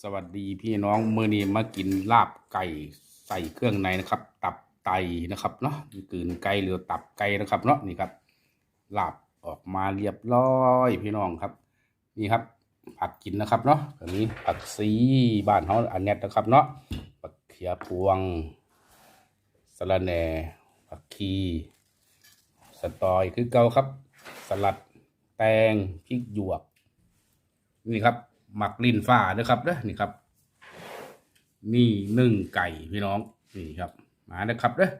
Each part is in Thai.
สวัสดีพี่น้องมื้อนี้มากินลาบไก่ใส่เครื่องในนะครับ ตับไตนะครับเนาะกลืนไก่หรือตับไก่นะครับเนาะนี่ครับลาบออกมาเรียบร้อยพี่น้องครับ นี่ครับ ผักกินนะครับเนาะอันนี้ผักซีบ้านเขาอันเน็ตนะครับเนาะผักเขียพวงสะระแหน่ผักชีสตอยคือเกาครับ สลัดแตงพริกหยวก นี่ครับ หมักลิ้นฟ้านะครับเด้อนี่ครับ นี่หนึ่งไก่พี่น้องนี่ครับ มาเด้อครับเด้อ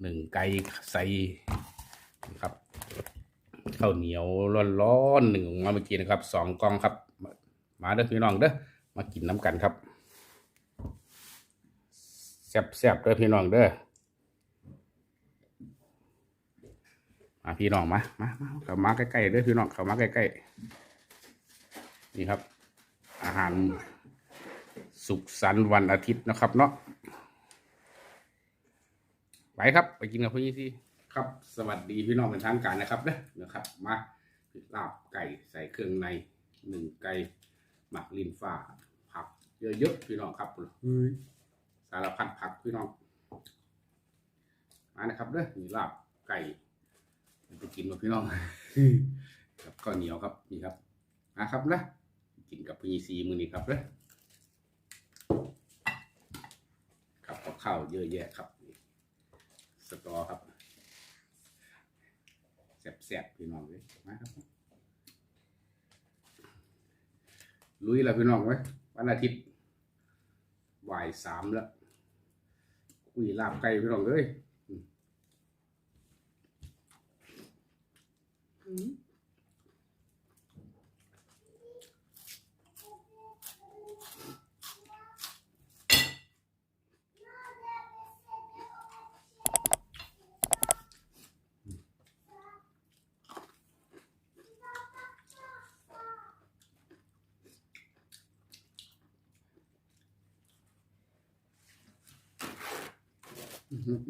หนึ่งไก่ใส่นี่ครับข้าวเหนียวร้อนๆหนึ่งมาเมื่อกี้นะครับสองกองครับมามาเด้อพี่น้องเด้อมากินน้ำกันครับแซ่บๆเด้อพี่น้องเด้อมาพี่น้องมามามาเข้ามาใกล้ๆเด้อพี่น้องเข้ามาใกล้ๆนี่ครับ อาหารสุขสันต์วันอาทิตย์นะครับเนาะไปครับไปกินกับพี่สิครับ สวัสดีพี่น้องเป็นทางการนะครับเด้อนะครับ มาลาบไก่ใส่เครื่องในหนึ่งไก่หมักลิ้นฟ้า ผักเยอะๆพี่น้องครับเฮ้ยสารพัดผักพี่น้องมานะครับเด้อนี่ลาบไก่ไปกินกับพี่น้องกับข้าวเหนียวครับนี่ครับนะครับนะ กินกับพีซีมือนี้ครับเลยครับกับข้าวเยอะแยะครับ สตอครับแซ่บๆพี่น้องเลยมาครับลุยแล้วพี่น้องไว้วันอาทิตย์บ่ายสามแล้วคุยลาบไก่พี่น้องเลยอื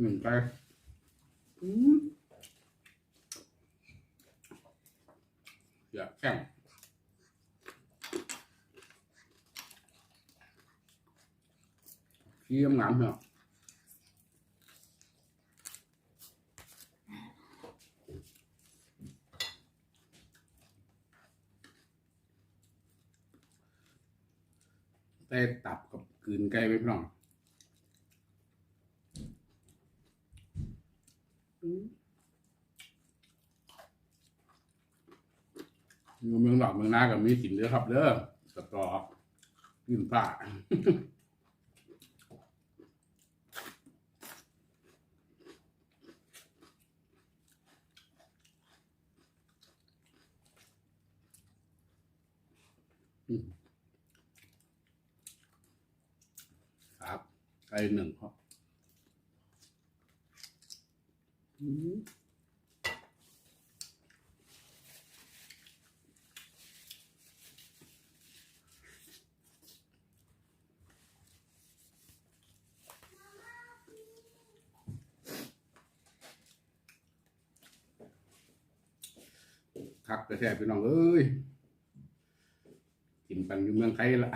หนึ่งไปอืมอยากแข่งเยี่ยมงามเหรอแต่ตับกับกลืนไก่ไว้พี่น้อง อยู่เมืองหลอกเมืองนากับมีสินเด้อครับเด้อสตอกินผ้าครับไก่หนึ่งครับอืม คักแต่แท้พี่น้องเอ้ยกินปันอยู่เมืองไทยละ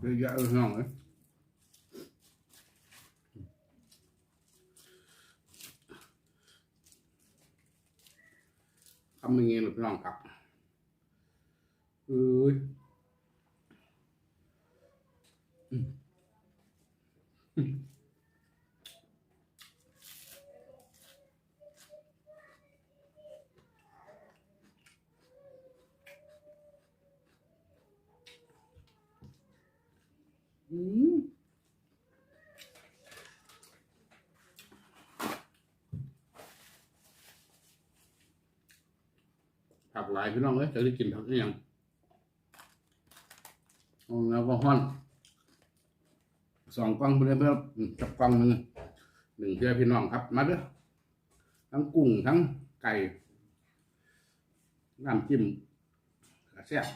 เยอะแยะเลยน้องเอ้ยทำยังไงหรือน้องครับเอ้ยอืมอืมอืม ผักหลายพี่น้องเอ้ยจะได้กินผักนี่ยังแล้วก็ห้อนสองกล่องไปเลยเพื่อนจับกล่องหนึ่งหนึ่งเพื่อพี่น้องครับ มาเด้อทั้งกุ้งทั้งไก่น้ำจิ้มแซ่บ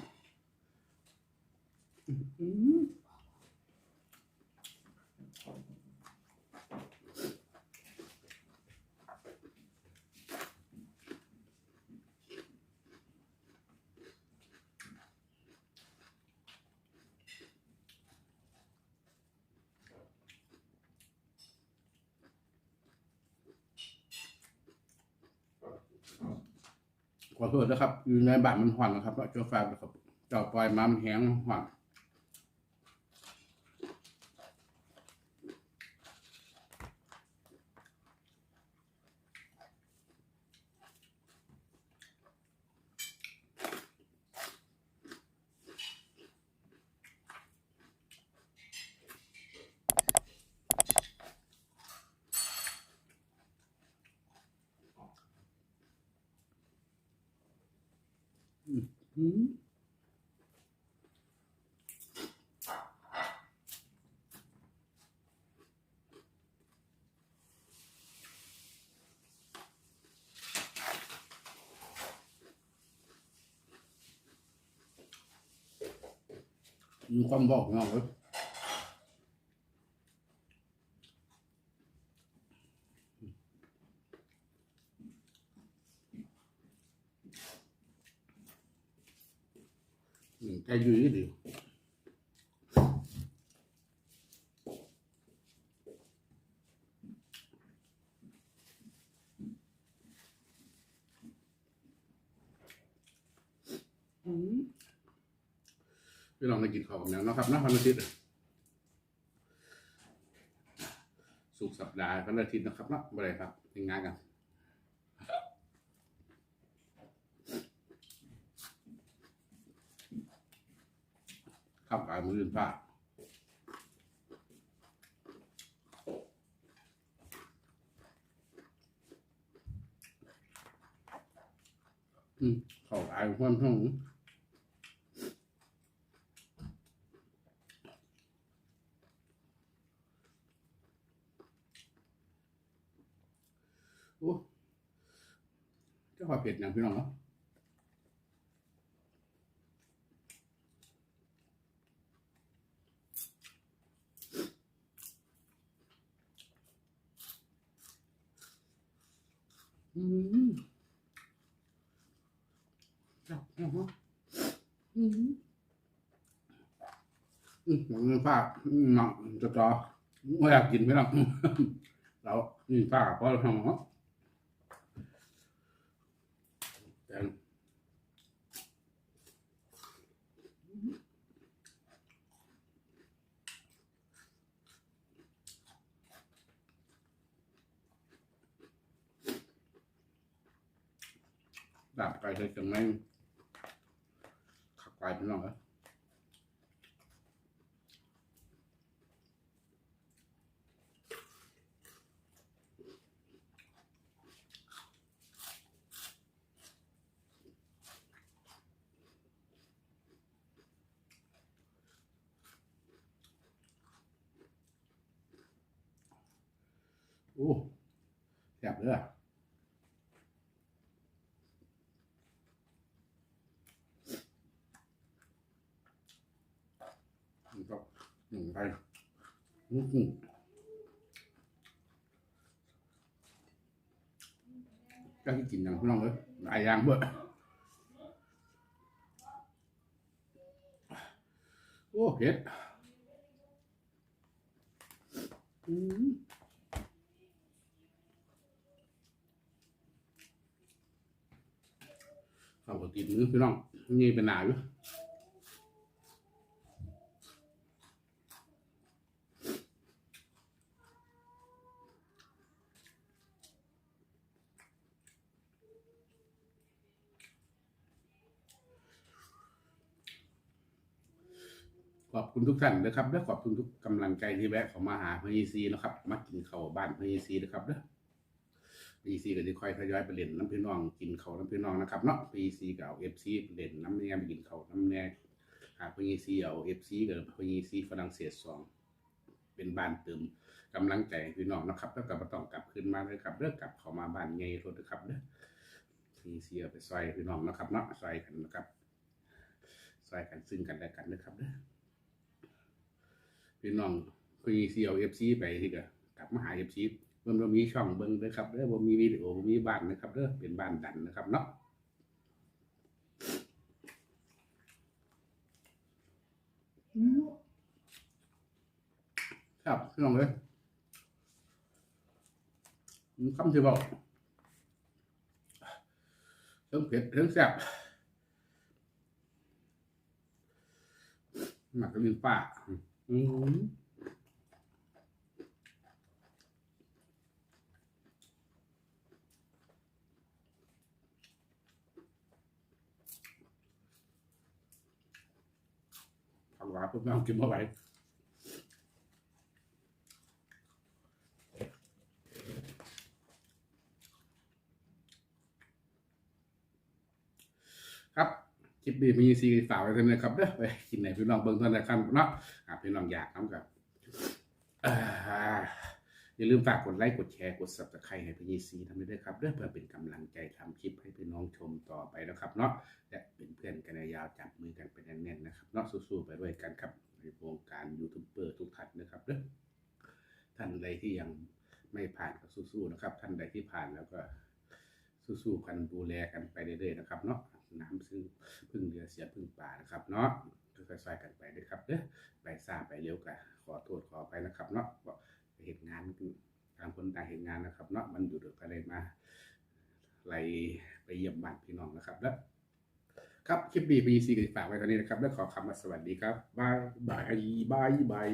ขอโทษนะครับ อยู่ในบ้านมันหอนนะครับเพราะเจ้าฟ้านะครับเจ้าปล่อยมามันแห้งหอน อืมมีความบอกเงาเลยอืมใจอยู่ดีอืมพี่ลองไปกินข้าวกับแมวนะครับนะวันอาทิตย์สุกสัปดาห์วันอาทิตย์นะครับนะบ่ได้ครับทำงานกันข้าวกาย มืออื่นป้าอืมข้าวกายความห้องโอ้เจ้าว่าเผ็ดอย่างพี่น้องเนาะ อืมจับนะฮะอืมอืมเงินฝากอืมเนาะจะต่อไม่อยากกินพี่น้องเราอืมฝากเพราะเราทำเนาะ แต่ ดาบไก่ใส่เครื่องในขับไก่พี่น้องเหรอโอ้แซ่บเลยอะมันก็ห นึ่งไปอืมอืมก็กินอย่างพี่น้องเลยหลายอย่างเบ้อโอ้เผ็ดอืมเขาก็ติดมือพี่น้องนี่เป็นหนาอยู่ ขอบคุณทุกท่านนะครับและขอบคุณทุกกำลังใจที่แวะเข้ามาหาพีซีนะครับมากินข้าวบ้านพีซีนะครับเด้อพีซีก็จะค่อยทยอยไปเล่นน้ำพี่น้องกินเขาวน้ำพี่น้องนะครับเนาะพีซีก็เอาเอฟซีเล่นน้ำแน่ไปกินเขาวน้ำแน่หาพีซีเอาเอฟซีกับพีซีฝรั่งเศสสองเป็นบ้านเติมกำลังใจให้พี่น้องนะครับแล้วก็บ่ต้องกลับขึ้นมาเลยครับเลิกกลับเข้ามาบ้านไงรถนะครับเด้อพีซีเอาไปซอยพี่น้องนะครับเนาะซอยกันนะครับใส่กันซึ่งกันและกันนะครับเด้อ พี่น้องคุยซีเอาเอฟซีไปที่ก็กลับมาหาเอฟซีเบิ่งบ่มีช่องเบิ่งเด้อครับเด้อบ่มีวิดีโอบ่มีบ้านนะครับเด้อเป็นบ้านดันนะครับเนาะครับพี่น้องเอ้ยอืมคำที่บอกเรื่องเผ็ดเรื่องแซ่บหมักกระดิ่งป้าอืมผักหวานพวกเรา กินเมื่อไหร่ครับ ดีมีซีฝากไว้เท่านนะครับเด้อไปกินไหนพี่น้องเบิ่งเท่านั้นครับเนาะอะพี่น้องอยากน้ำกับอย่าลืมฝากกดไลค์กดแชร์กด subscribe ให้พี่ยีซีทำด้วยครับเด้อเพื่อเป็นกำลังใจทำคลิปให้พี่น้องชมต่อไปนะครับเนาะและเป็นเพื่อนกันยาวจับมือกันไปแน่นๆนะครับเนาะสู้ๆไปด้วยกันครับในวงการยูทูบเบอร์ทุกท่านนะครับเด้อท่านใดที่ยังไม่ผ่านก็สู้ๆนะครับ ท่านใดที่ผ่านแล้วก็สู้ๆกันดูแลกันไปเรื่อยๆนะครับเนาะ น้ำซึ่งพึ่งเรือเสียพึ่งป่านะครับเนาะค่อยๆกันไปด้วยครับเด้อไปซาไปเร็วกันขอโทษขอไปนะครับเนาะบอกเห็นงานต่างคนต่างเห็นงานนะครับเนาะมันอยู่เดือดอะไรมาไล่ไปเยี่ยมบ้านพี่น้องนะครับแล้วครับคลิปบีบีซีก็ฝากไว้เท่านี้นะครับ แล้วขอคำว่าสวัสดีครับบายบายบายบาย